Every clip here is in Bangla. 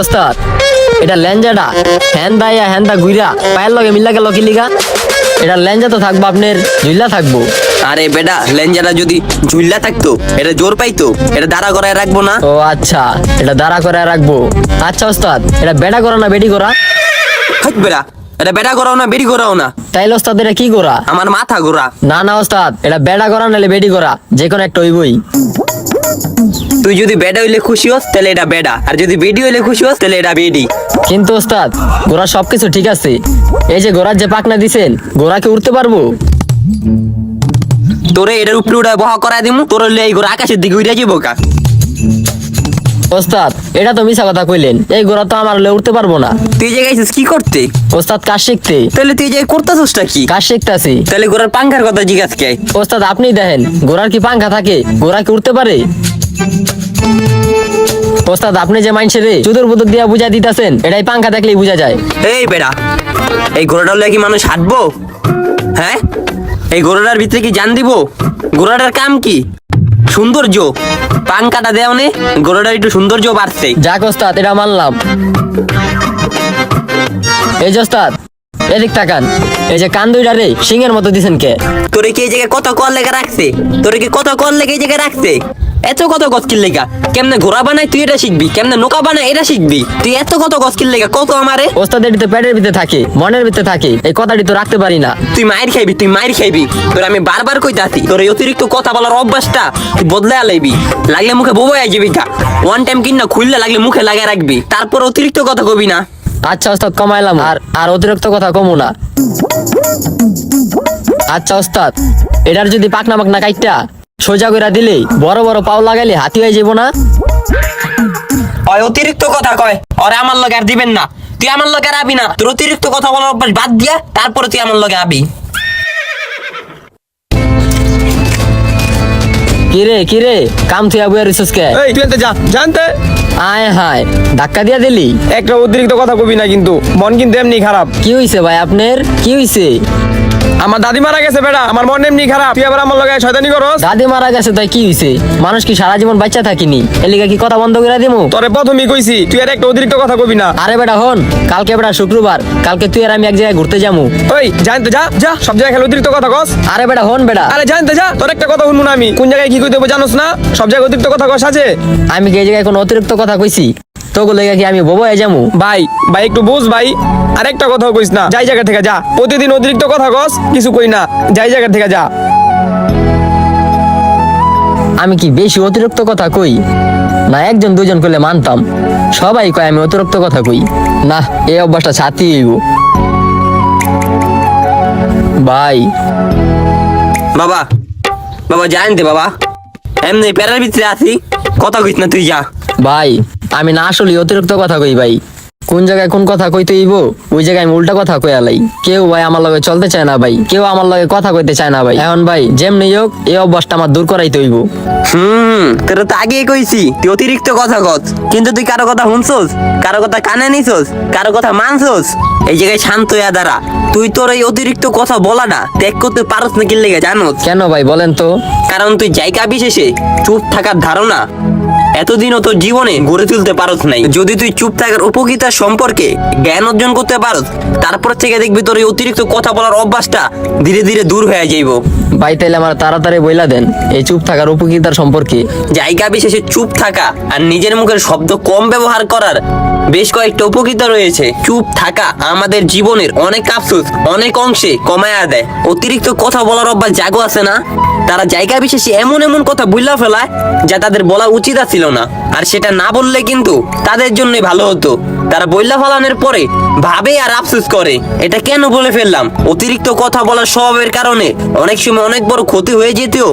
ওস্তাদ এটা ল্যাঞ্জাটা। হ্যান্দা ইয়া হ্যান্দা গুইরা পায়ের লগে মিল্লা গেল কি লিগা? এটা ল্যাঞ্জা তো থাকব আপনার ঝুল্লা থাকব। আরে বেটা লেঞ্জারা যদি ঝুল্লা থাকতো এটা জোর পাইতো এটা দাঁড়া করায় রাখব না। ও আচ্ছা এটা দাঁড়া করে রাখব। আচ্ছা ওস্তাদ এটা বেড়া করা না বেডি করা? হাট বেটা এটা বেটা করাও না বেরি করাও না। তাইলে ওস্তাদ এটা কি করা? আমার মাথা ঘোরা। না না ওস্তাদ এটা বেড়া করা নাহলে বেডি করা যে কোনো একটা হইবই। তুই যদি বেডা হইলে খুশি হস তাহলে এটা বেডা। আর যদি বেডি হইলে খুশি হস তাহলে এটা বেডি। কিন্তু ওস্তাদ গোড়া সবকিছু ঠিক আছে। এই যে গোড়ার যে পাকনা দিছেন গোড়াকে উঠতে পারব? তোরে এটার উপরে উঠে বহা করায় দিমু তোর হইলে এই গোড়া আকাশের দিকে উড়ে যাব কা ওস্তাদ এটা তো মিছা কথা কইলেন। এই গোড়া তো আমার উঠতে পারব না। তুই যে গেছিস কি করতে? ওস্তাদ কাজ শিখতে। তাহলে তুই যে করতেছিসটা কি? কাজ শিখতেছি। তাহলে ঘোরার পাঙ্খার কথা জিজ্ঞাসা কে? ওস্তাদ আপনি দেখেন গোড়ার কি পাংখা থাকে? গোড়া কি উঠতে পারে? ওস্তাদ আপনি যে মাইনছে রে চুদুর বুদুর দিয়া বুঝা দিতেছেন এটাই পাংখা দেখলেই বুঝা যায়। এই বেড়া এই ঘোড়াটা হলে কি মানুষ হাঁটবো? হ্যাঁ? এই ঘোড়াটার ভিতরে কি জান দিব? ঘোড়াটার কাম কি? সৌন্দর্য? পাঙ্কাটা দেও নে গরুটা একটু সৌন্দর্য বাড়ছে। যা ওস্তাদ এটা মানলাম। এই যে ওস্তাদ এদিক তাকান। এই যে কান দুইটা রে সিংহের মতো দিছেন কে? তোরে কি এই জায়গায় কত কল লেগে রাখছে? তোরে কি কত কল লেগে এই জায়গায় রাখছে? এত কত গছকিল লেগা কেমনে ঘোড়া বানাই তুই এটা শিখবি? কেমনে নৌকা বানাই এটা শিখবি? তুই এত কত গছকিল লেগা কত আমারে? ওস্তাদ এটি তো পেটের ভিতরে থাকে মনের ভিতরে থাকে এই কথাটি তো রাখতে পারি না। তুই মায়ের খাইবি তুই মায়ের খাইবি। তোর আমি বারবার কইতাছি তোর এই অতিরিক্ত কথা বলার অভ্যাসটা তুই বদলে আলাইবি। লাগলে মুখে হয়ে যাবি গা। ওয়ান টাইম কিনা খুললে লাগলে মুখে লাগাই রাখবি। তারপর অতিরিক্ত কথা কবি না। আচ্ছা ওস্তাদ কমাইলাম। আর আর অতিরিক্ত কথা কমু না। আচ্ছা ওস্তাদ এটার যদি পাকনা পাকনা কাইটা সোজা কইরা দিলে বড় বড় পাও লাগাইলে হাতি হয়ে যাব না? অতিরিক্ত কথা কয়। ওরে আমার লগে আর দিবেন না। তুই আমার লগে আর আবি না। তোর অতিরিক্ত কথা বলার অভ্যাস বাদ দিয়া তারপরে তুই আমার লগে আবি। কিরে কিরে? কাম থুয়া বুয়া রিসোস কে? এই তুই এতে যা। জানতে আয় হায় ধাক্কা দিয়া দিলি? একটা অতিরিক্ত কথা কবি না কিন্তু। মন কিন্তু এমনি খারাপ। কি হইছে ভাই আপনার? কি হইছে? আমার দাদি মারা গেছে বেটা আমার মন এমনি খারাপ। তুই আবার আমার লগে শয়তানি করস? দাদি মারা গেছে তাই কি হইছে? মানুষ কি সারা জীবন বাচ্চা থাকিনি? এলিগা কি কথা বন্ধ করে দিমু? তোরে প্রথমেই কইছি তুই আর একটা অতিরিক্ত কথা কবি না। আরে বেটা হন কালকে বেটা শুক্রবার কালকে তুই আর আমি এক জায়গায় ঘুরতে যামু। ওই জানতে যা যা সব জায়গায় খালি অতিরিক্ত কথা কস। আরে বেটা হন বেটা। আরে জানতে যা তোর একটা কথা শুনুন আমি। কোন জায়গায় কি কইতে হবে জানোস না? সব জায়গায় অতিরিক্ত কথা কস আছে? আমি কি এই জায়গায় কোনো অতিরিক্ত কথা কইছি? তোকে লেগে কি আমি ববো হয়ে যামু। ভাই ভাই একটু বুঝ ভাই। আর একটা কথাও কইস না। যাই জায়গা থেকে যা। প্রতিদিন অতিরিক্ত কথা কস কিছু কই না। যাই জায়গা থেকে যা। আমি কি বেশি অতিরিক্ত কথা কই? না একজন দুজন কইলে মানতাম। সবাই কয় আমি অতিরিক্ত কথা কই। না এই অভ্যাসটা ছাতি ভাই। বাবা বাবা জানতে বাবা। এমনি প্যারার ভিতরে আছি। কথা কইস না তুই যা। ভাই আমি না আসলে অতিরিক্ত কথা কই ভাই। কোন জায়গায় কোন কথা কইতে হইব ওই জায়গায় আমি উল্টা কথা কই আলাই কেউ ভাই আমার লগে চলতে চায় না ভাই কেউ আমার লগে কথা কইতে চায় না ভাই। এখন ভাই যেমনি হোক এই অভ্যাসটা আমার দূর করাইতে হইব। হুম তোর তো আগে কইছি তুই অতিরিক্ত কথা কস। কিন্তু তুই কারও কথা শুনছস? কারও কথা কানে নিছস? কারও কথা মানছস? এই জায়গায় শান্ত হইয়া দাঁড়া। তুই তোর এই অতিরিক্ত কথা বলাটা ত্যাগ করতে পারস না কি লেগে জানোস? কেন ভাই বলেন তো। কারণ তুই জায়গা বিশেষে চুপ থাকার ধারণা। এতদিনও তোর জীবনে গড়ে তুলতে পারস নাই। যদি তুই চুপ থাকার উপকৃতা সম্পর্কে জ্ঞান অর্জন করতে পারস তারপর থেকে দেখবি তোর এই অতিরিক্ত কথা বলার অভ্যাসটা ধীরে ধীরে দূর হয়ে যাইব। ভাই তাইলে আমার তাড়াতাড়ি বইলা দেন। এই চুপ থাকার উপকৃতার সম্পর্কে। জায়গা বিশেষে চুপ থাকা আর নিজের মুখের শব্দ কম ব্যবহার করার বেশ কয়েকটা উপকৃত রয়েছে। চুপ থাকা আমাদের জীবনের অনেক আফসোস অনেক অংশে কমায়া দেয়। অতিরিক্ত কথা বলার অভ্যাস জাগো আছে না? তারা জায়গা বিশেষে এমন এমন কথা বুঝলা ফেলায় যা তাদের বলা উচিত ছিল না। আর সেটা না বললে কিন্তু তাদের জন্যই ভালো হতো। তারা বইলা ফেলানোর পরে ভাবে আর আফসোস করে। এটা কেন বলে ফেললাম? অতিরিক্ত কথা বলার স্বভাবের কারণে অনেক সময় অনেক বড় ক্ষতি হয়ে যেতেও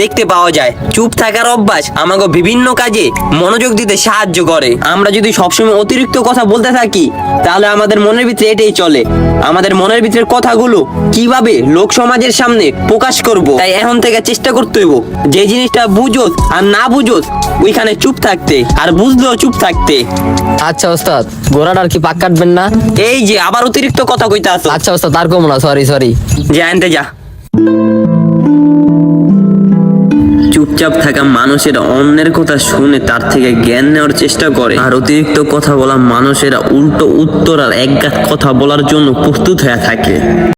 দেখতে পাওয়া যায়। চুপ থাকার অভ্যাস আমাকে বিভিন্ন কাজে মনোযোগ দিতে সাহায্য করে। আমরা যদি সবসময় অতিরিক্ত কথা বলতে থাকি, তাহলে আমাদের মনের ভিতরে এটাই চলে। আমাদের মনের ভিতরে কথাগুলো কীভাবে লোক সমাজের সামনে প্রকাশ করব? তাই এখন থেকে চেষ্টা করতে হইব যে জিনিসটা বুঝোস আর না বুঝোস ওইখানে চুপ থাকতে আর বুঝলেও চুপ থাকতে। আচ্ছা ওস্তাদ। গোড়াটার কি পাক কাটবেন না। এই যে আবার অতিরিক্ত কথা কইতে আসো। আচ্ছা ওস্তাদ তার কমো না সরি সরি যে আনতে যা। চুপচাপ থাকা মানুষেরা অন্যের কথা শুনে তার থেকে জ্ঞান নেওয়ার চেষ্টা করে। আর অতিরিক্ত কথা বলা মানুষেরা উল্টো উত্তর আর একগাত কথা বলার জন্য প্রস্তুত হয়ে থাকে।